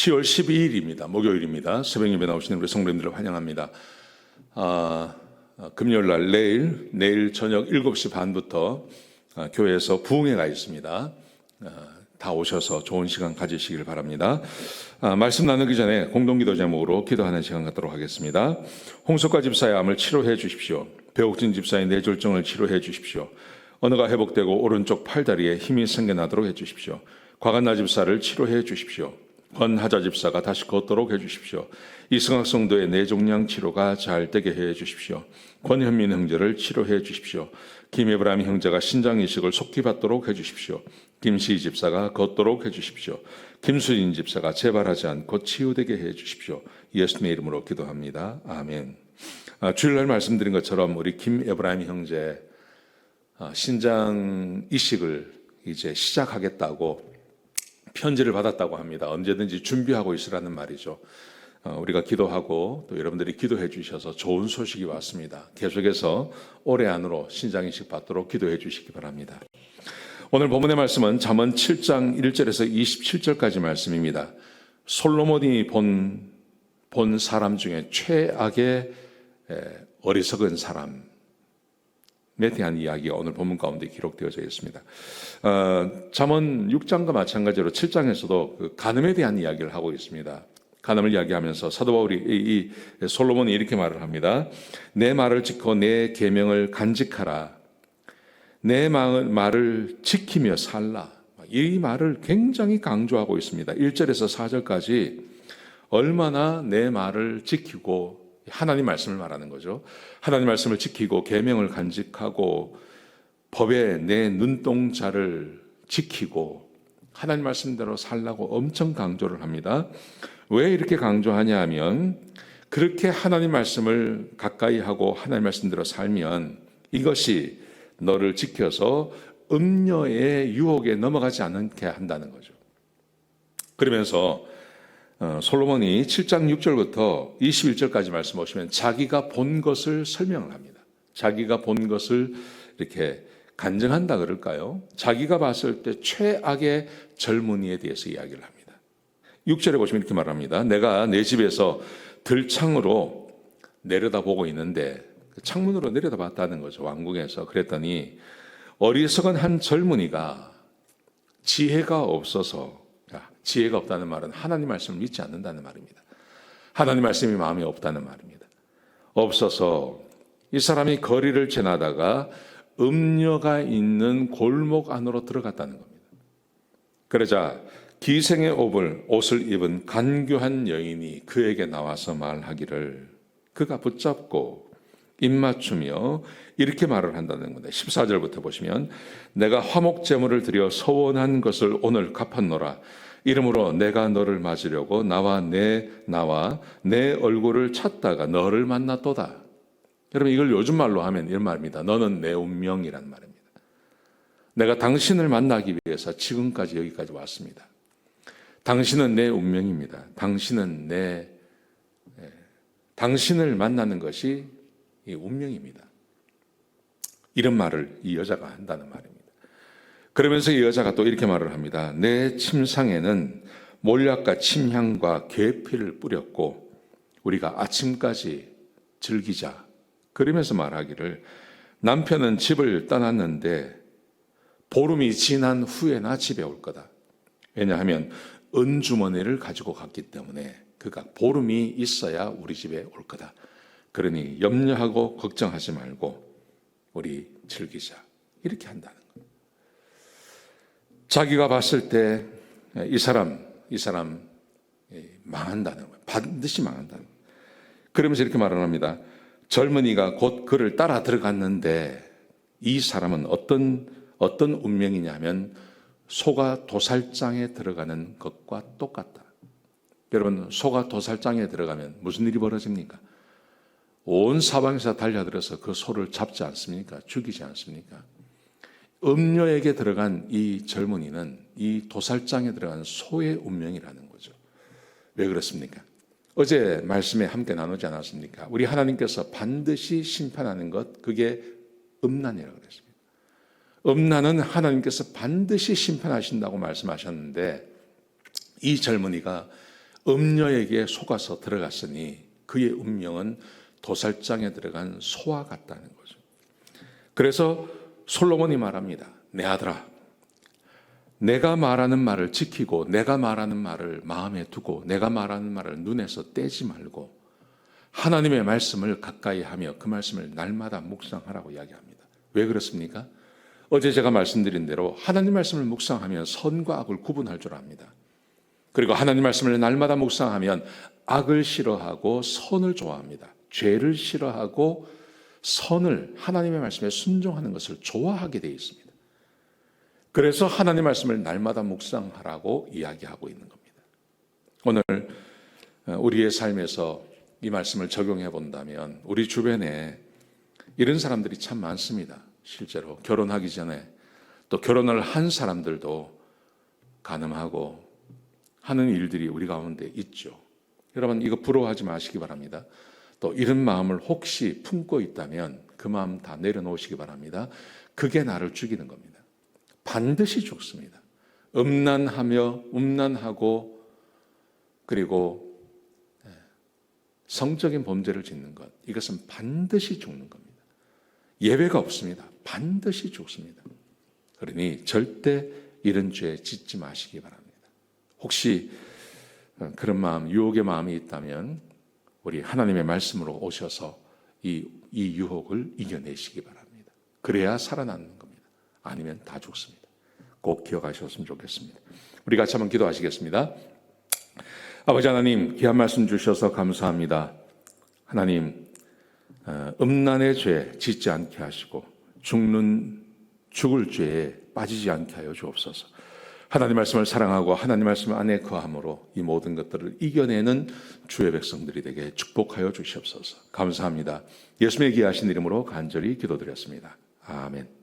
10월 12일입니다. 목요일입니다. 새벽 예배 나오시는 우리 성도님들을 환영합니다. 아, 아, 금요일 날 내일 내일 저녁 7시 반부터 아, 교회에서 부흥회가 있습니다. 아, 다 오셔서 좋은 시간 가지시길 바랍니다. 아, 말씀 나누기 전에 공동기도 제목으로 기도하는 시간 갖도록 하겠습니다. 홍석과 집사의 암을 치료해 주십시오. 배옥진 집사의 뇌졸중을 치료해 주십시오. 언어가 회복되고 오른쪽 팔다리에 힘이 생겨나도록 해 주십시오. 과간나 집사를 치료해 주십시오. 권하자 집사가 다시 걷도록 해 주십시오. 이승학 성도의 뇌종양 치료가 잘 되게 해 주십시오. 권현민 형제를 치료해 주십시오. 김에브라임 형제가 신장 이식을 속히 받도록 해 주십시오. 김시 집사가 걷도록 해 주십시오. 김수진 집사가 재발하지 않고 치유되게 해 주십시오. 예수님의 이름으로 기도합니다. 아멘. 아, 주일날 말씀드린 것처럼 우리 김에브라임 형제 아, 신장 이식을 이제 시작하겠다고 편지를 받았다고 합니다. 언제든지 준비하고 있으라는 말이죠. 어, 우리가 기도하고 또 여러분들이 기도해 주셔서 좋은 소식이 왔습니다. 계속해서 올해 안으로 신장 이식 받도록 기도해 주시기 바랍니다. 오늘 본문의 말씀은 잠언 7장 1절에서 27절까지 말씀입니다. 솔로몬이 본, 본 사람 중에 최악의 에, 어리석은 사람에 대한 이야기가 오늘 본문 가운데 기록되어져 있습니다. 어, 잠언 6장과 마찬가지로 7장에서도 그 간음에 대한 이야기를 하고 있습니다. 간음을 이야기하면서 사도 바울이 이, 이 솔로몬이 이렇게 말을 합니다. 내 말을 지켜 내 계명을 간직하라. 내 말을 지키며 살라. 이 말을 굉장히 강조하고 있습니다. 1절에서 4절까지 얼마나 내 말을 지키고 하나님 말씀을 말하는 거죠. 하나님 말씀을 지키고 계명을 간직하고 법에 내 눈동자를 지키고 하나님 말씀대로 살라고 엄청 강조를 합니다. 왜 이렇게 강조하냐 하면 그렇게 하나님 말씀을 가까이 하고 하나님 말씀대로 살면 이것이 너를 지켜서 음녀의 유혹에 넘어가지 않게 한다는 거죠. 그러면서 어, 솔로몬이 7장 6절부터 21절까지 말씀 보시면 자기가 본 것을 설명을 합니다. 자기가 본 것을 이렇게 간증한다 그럴까요? 자기가 봤을 때 최악의 젊은이에 대해서 이야기를 합니다. 6절에 보시면 이렇게 말합니다. 내가 내 집에서 들창으로 내려다보고 있는데 그 창문으로 내려다봤다는 거죠. 왕궁에서 그랬더니 어리석은 한 젊은이가 지혜가 없어서 지혜가 없다는 말은 하나님 말씀을 믿지 않는다는 말입니다. 하나님 말씀이 마음에 없다는 말입니다. 없어서 이 사람이 거리를 지나다가 음녀가 있는 골목 안으로 들어갔다는 겁니다. 그러자 기생의 옷을, 옷을 입은 간교한 여인이 그에게 나와서 말하기를 그가 붙잡고 입맞추며 이렇게 말을 한다는 건데 14절부터 보시면 내가 화목 제물을 드려 서원한 것을 오늘 갚았노라 이름으로 내가 너를 맞으려고 나와 내 나와 내 얼굴을 찾다가 너를 만났도다. 여러분 이걸 요즘 말로 하면 이런 말입니다. 너는 내 운명이란 말입니다. 내가 당신을 만나기 위해서 지금까지 여기까지 왔습니다. 당신은 내 운명입니다. 당신은 내 예, 당신을 만나는 것이 이 운명입니다. 이런 말을 이 여자가 한다는 말입니다. 그러면서 이 여자가 또 이렇게 말을 합니다. 내 침상에는 몰약과 침향과 계피를 뿌렸고 우리가 아침까지 즐기자. 그러면서 말하기를 남편은 집을 떠났는데 보름이 지난 후에나 집에 올 거다. 왜냐하면 은주머니를 가지고 갔기 때문에 그가 보름이 있어야 우리 집에 올 거다. 그러니 염려하고 걱정하지 말고 우리 즐기자. 이렇게 한다는 거예요. 자기가 봤을 때 이 사람, 이 사람 망한다는 거예요. 반드시 망한다는 거예요. 그러면서 이렇게 말을 합니다. 젊은이가 곧 그를 따라 들어갔는데 이 사람은 어떤 어떤 운명이냐면 소가 도살장에 들어가는 것과 똑같다. 여러분 소가 도살장에 들어가면 무슨 일이 벌어집니까? 온 사방에서 달려들어서 그 소를 잡지 않습니까? 죽이지 않습니까? 음녀에게 들어간 이 젊은이는 이 도살장에 들어간 소의 운명이라는 거죠. 왜 그렇습니까? 어제 말씀에 함께 나누지 않았습니까? 우리 하나님께서 반드시 심판하는 것, 그게 음란이라고 그랬습니다. 음란은 하나님께서 반드시 심판하신다고 말씀하셨는데 이 젊은이가 음녀에게 속아서 들어갔으니 그의 운명은 도살장에 들어간 소와 같다는 거죠. 그래서 솔로몬이 말합니다. 내 아들아, 내가 말하는 말을 지키고 내가 말하는 말을 마음에 두고 내가 말하는 말을 눈에서 떼지 말고 하나님의 말씀을 가까이 하며 그 말씀을 날마다 묵상하라고 이야기합니다. 왜 그렇습니까? 어제 제가 말씀드린 대로 하나님 말씀을 묵상하면 선과 악을 구분할 줄 압니다. 그리고 하나님 말씀을 날마다 묵상하면 악을 싫어하고 선을 좋아합니다. 죄를 싫어하고 선을 하나님의 말씀에 순종하는 것을 좋아하게 되어 있습니다. 그래서 하나님 말씀을 날마다 묵상하라고 이야기하고 있는 겁니다. 오늘 우리의 삶에서 이 말씀을 적용해 본다면 우리 주변에 이런 사람들이 참 많습니다. 실제로 결혼하기 전에 또 결혼을 한 사람들도 가늠하고 하는 일들이 우리 가운데 있죠. 여러분 이거 부러워하지 마시기 바랍니다. 또 이런 마음을 혹시 품고 있다면 그 마음 다 내려놓으시기 바랍니다. 그게 나를 죽이는 겁니다. 반드시 죽습니다. 음란하며 음란하고 그리고 예, 성적인 범죄를 짓는 것 이것은 반드시 죽는 겁니다. 예외가 없습니다. 반드시 죽습니다. 그러니 절대 이런 죄 짓지 마시기 바랍니다. 혹시 어, 그런 마음, 유혹의 마음이 있다면 우리 하나님의 말씀으로 오셔서 이, 이 유혹을 이겨내시기 바랍니다. 그래야 살아나는 겁니다. 아니면 다 죽습니다. 꼭 기억하셨으면 좋겠습니다. 우리 같이 한번 기도하시겠습니다. 아버지 하나님, 귀한 말씀 주셔서 감사합니다. 하나님, 어, 음란의 죄 짓지 않게 하시고 죽는 죽을 죄에 빠지지 않게 하여 주옵소서. 하나님 말씀을 사랑하고 하나님 말씀 안에 거함으로 이 모든 것들을 이겨내는 주의 백성들이 되게 축복하여 주시옵소서. 감사합니다. 예수님의 귀하신 이름으로 간절히 기도드렸습니다. 아멘.